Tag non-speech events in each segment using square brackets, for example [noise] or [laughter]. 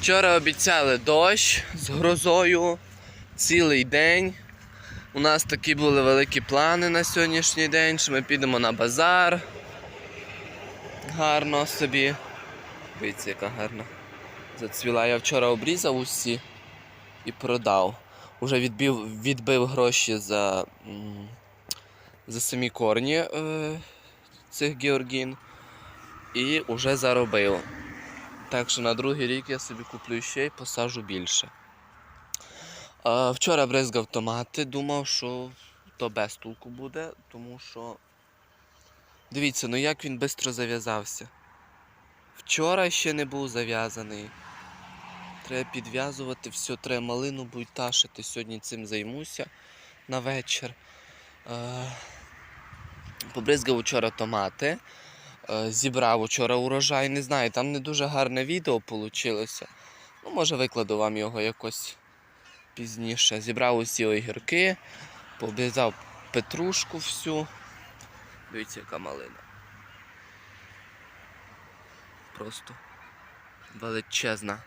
Вчора обіцяли дощ з грозою цілий день. У нас такі були великі плани на сьогоднішній день, що ми підемо на базар. Гарно собі. Дивіться, яка гарна. Зацвіла. Я вчора обрізав усі і продав. Уже відбив, відбив гроші за, за самі корні е, цих георгін і вже заробив. Так що на другий рік я собі куплю ще й посаджу більше. Е, вчора бризгав томати, думав, що то без толку буде, тому що. Дивіться, ну як він швидко зав'язався. Вчора ще не був зав'язаний. Треба підв'язувати, все, треба малину буйташити. Сьогодні цим займуся на вечір. Е, побризгав вчора томати. Е, зібрав вчора урожай. Не знаю, там не дуже гарне відео вийшло. Ну, може викладу вам його якось пізніше. Зібрав усі огірки, пообрізав петрушку всю. Дивіться, яка малина. Просто величезна.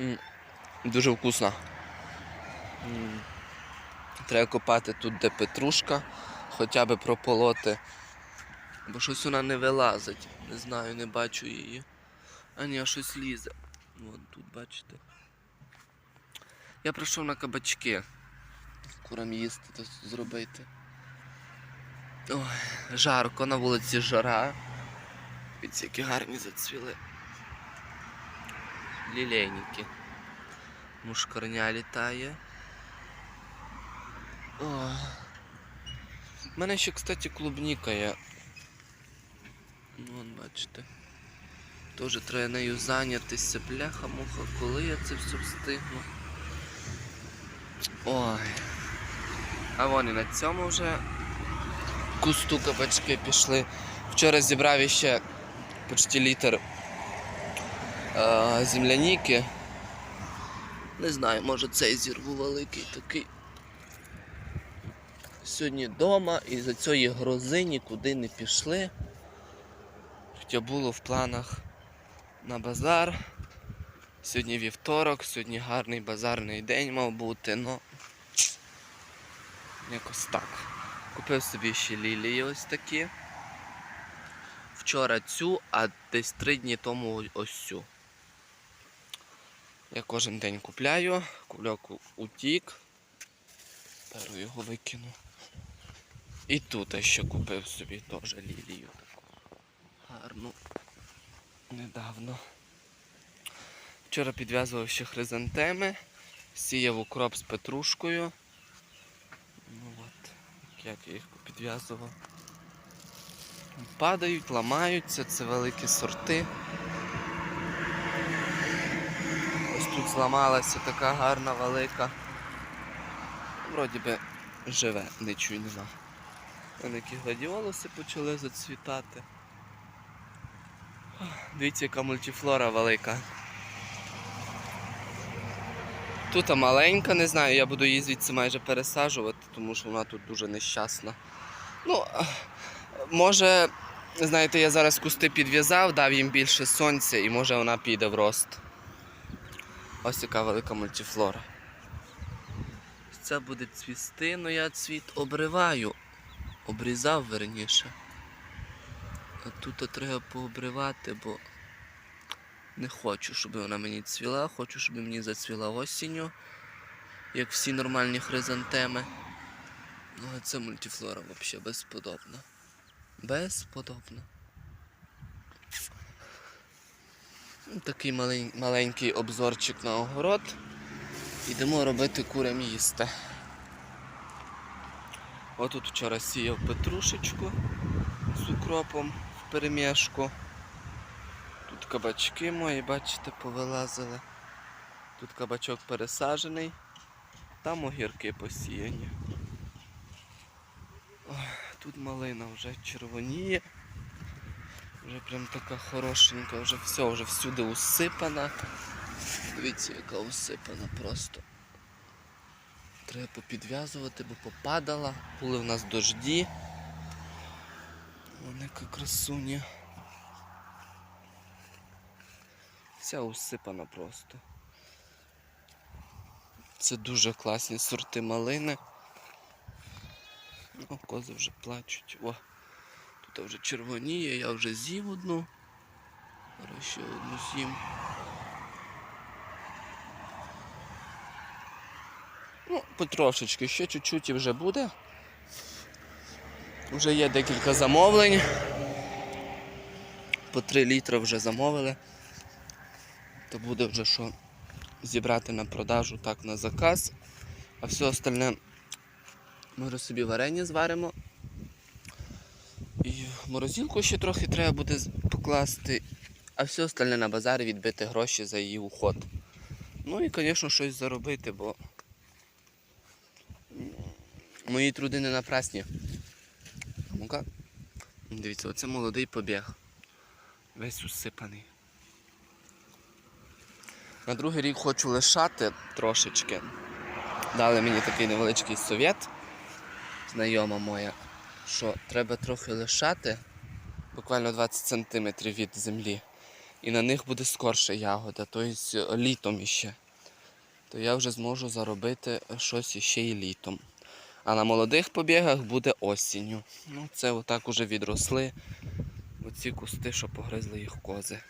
М, Дуже вкусна. М, Треба копати тут, де петрушка, хоча б прополоти. Бо щось вона не вилазить. Не знаю, не бачу її. А ні, щось лізе. Вон тут бачите. Я прийшов на кабачки. Курам їсти то зробити. Ой, жарко, на вулиці жара. Дивіться, які гарні зацвіли. Лілейники. Мушкарня літає. У мене ще, кстати, клубніка є. Ну, вон, бачите. Тоже треба нею зайнятися. Бляха-муха, коли я це все встигну. Ой. А вон і на цьому вже кусту кабачки пішли. Вчора зібрав іще почти літр е, земляніки. Не знаю, може цей зірву великий такий. Сьогодні вдома і за цієї грози нікуди не пішли. Хоча було в планах на базар. Сьогодні вівторок, сьогодні гарний базарний день мав бути, но якось так. Купив собі ще лілії ось такі. Вчора цю, а десь три дні тому ось цю. Я кожен день купляю, кульок утік. Зараз його викину. І тут я ще купив собі теж лілію Гарну. Недавно. Вчора підв'язував ще хризантеми, сіяв укроп з петрушкою. Ну от, як я їх підв'язував. Падають, ламаються, це великі сорти. Ось тут зламалася така гарна велика. Вроді би живе, нічого нема. Великі гладіолуси почали зацвітати. Дивіться, яка мультифлора велика. Тут маленька, не знаю, я буду її звідси майже пересаджувати, тому що вона тут дуже нещасна. Ну, може, знаєте, я зараз кусти підв'язав, дав їм більше сонця і може вона піде в рост. Ось яка велика мультифлора. Це буде цвісти, але я цвіт обриваю. Обрізав верніше. А тут треба пообривати, бо не хочу, щоб вона мені цвіла, хочу, щоб мені зацвіла осінню, як всі нормальні хризантеми. Ну а це мультифлора взагалі безподобна. Безподобна. Ну, Такий малень- маленький обзорчик на огород. Ідемо робити курям їсти. Отут вчора сіяв петрушечку з укропом перемішку. Тут кабачки мої, бачите, повилазили. Тут кабачок пересаджений, там огірки посіяні. Тут малина вже червоніє. Вже прям така хорошенька, вже все, вже всюди усипана. Дивіться, яка усипана просто. Треба попідв'язувати, бо попадала. Були в нас дожді. Яка красуня. Вся усипана просто. Це дуже класні сорти малини. О, кози вже плачуть. О, тут вже червоніє, я вже з'їв одну. Зараз ще одну з'їм. Ну, потрошечки, ще чуть-чуть і вже буде. Вже є декілька замовлень. По 3 літри вже замовили. То буде вже що зібрати на продажу так на заказ. А все остальне ми собі варення зваримо. І морозилку ще трохи треба буде покласти, а все остальне на базарі відбити гроші за її уход. Ну і, звісно, щось заробити, бо мої труди не напрасні. Ну-ка. Дивіться, оце молодий побіг. Весь усипаний. На другий рік хочу лишати трошечки. Дали мені такий невеличкий совет, знайома моя, що треба трохи лишати, буквально 20 см від землі. І на них буде скорше ягода, тобто літом іще. То я вже зможу заробити щось іще і літом. А на молодих побігах буде осінню. Ну, це отак уже відросли. Оці кусти, що погризли їх кози.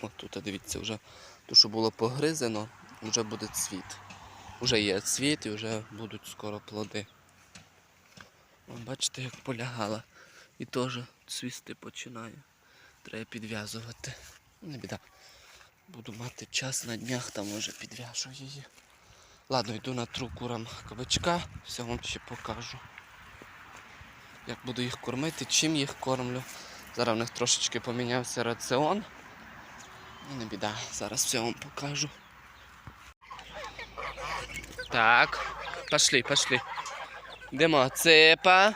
От тут, дивіться, вже то, що було погризено, вже буде цвіт. Вже є цвіт і вже будуть скоро плоди. О, бачите, як полягала. І теж цвісти починає. Треба підв'язувати. Не біда. Буду мати час на днях, там вже підв'яжу її. Ладно, йду на тру курам кабачка, все вам ще покажу. Як буду їх кормити, чим їх кормлю. Зараз в них трошечки помінявся раціон. Ну, не біда, зараз все вам покажу. Так, пошли, пошли. Йдемо, цепа.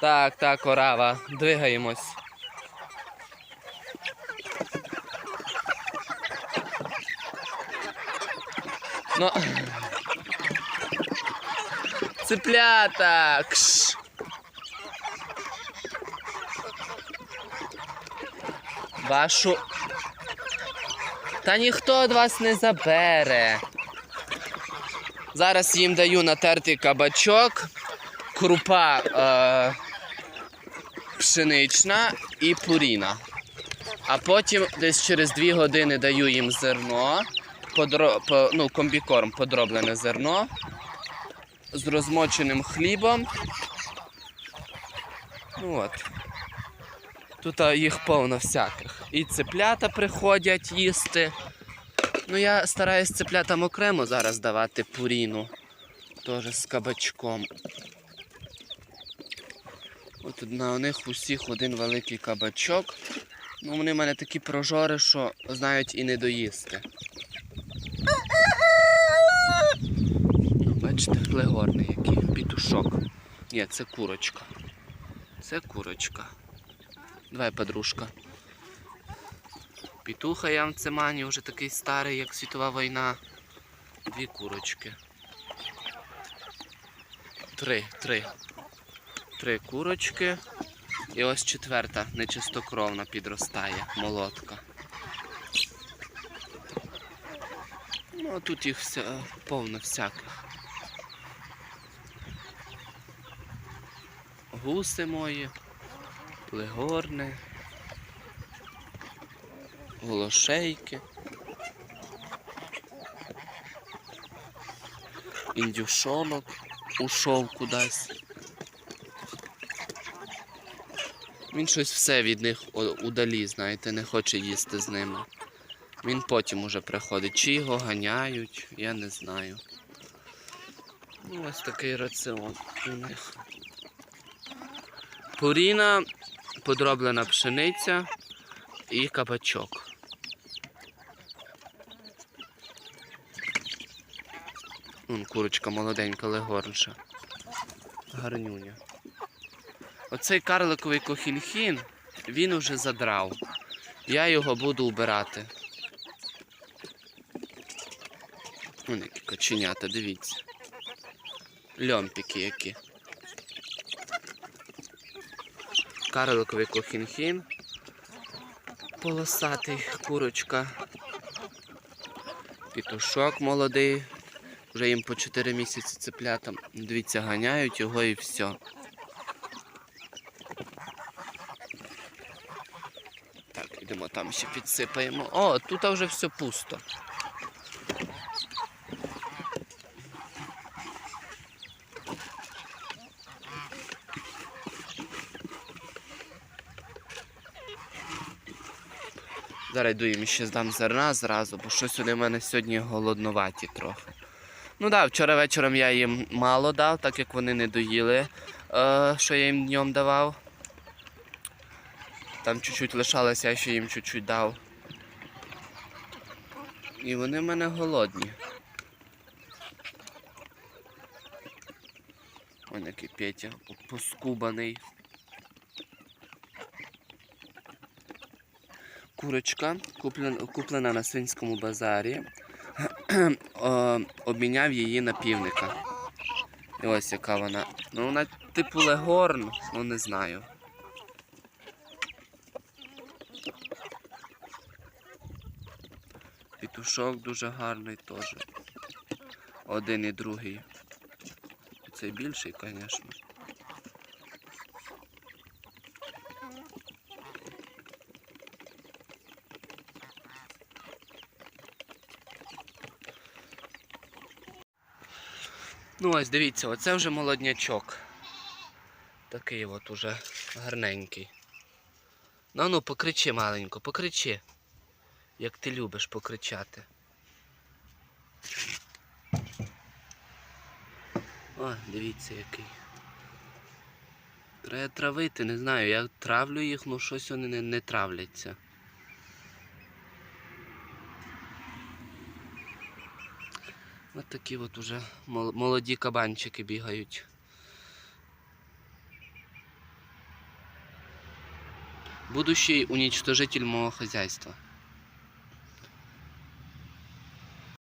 Так, так, орава, двигаємось. Ну. Цыплята! Кш. Вашу. Та ніхто від вас не забере. Зараз їм даю натертий кабачок, крупа е, пшенична і пуріна. А потім десь через 2 години даю їм зерно, подро, по, ну, комбікорм, подроблене зерно з розмоченим хлібом. Ну от. Тут їх повно всяких. І цеплята приходять їсти. Ну я стараюсь цеплятам окремо зараз давати пуріну. Теж з кабачком. От на них усіх один великий кабачок. Ну вони в мене такі прожори, що знають і не доїсти. Ну, бачите, легорний який, пітушок. Ні, це курочка. Це курочка. Давай, подружка. Пітуха я в цемані вже такий старий, як світова війна. Дві курочки. Три, три. Три курочки. І ось четверта, нечистокровна підростає, молотка. Ну, тут їх вся, повно всяких. Гуси мої, плегорни, голошейки, індюшонок ушов кудись. Він щось все від них удалі, знаєте, не хоче їсти з ними. Він потім уже приходить. Чи його ганяють, я не знаю. Ну, ось такий раціон у них. Пуріна, подроблена пшениця і кабачок. Вон курочка молоденька, легорнша. Гарнюня. Оцей карликовий кохінхін, він уже задрав. Я його буду убирати. Вон які коченята, дивіться. Льомпіки які. Карликовий кохінхін. Полосатий, курочка. Пітушок молодий. Вже їм по 4 місяці цеплятам. Дивіться, ганяють його і все. Так, йдемо там ще підсипаємо. О, тут вже все пусто. Зараз їм ще здам зерна зразу, бо щось вони в мене сьогодні голодноваті трохи. Ну так, да, вчора вечором я їм мало дав, так як вони не доїли, е, що я їм днем давав. Там чуть-чуть лишалося, я ще їм чуть-чуть дав. І вони в мене голодні. Ось який Петя поскубаний. Курочка куплена, на свинському базарі. [clears throat] Обміняв її на півника. І ось яка вона. Ну вона типу легорн, ну не знаю. Пітушок дуже гарний теж. Один і другий. Цей більший, звісно. Ну ось дивіться, оце вже молоднячок. Такий от уже гарненький. Ну ну покричи маленько, покричи. Як ти любиш покричати. О, дивіться який. Треба травити, не знаю, я травлю їх, ну щось вони не, не травляться. Ось такі от уже мол- молоді кабанчики бігають. Будущий уничтожитель мого хозяйства.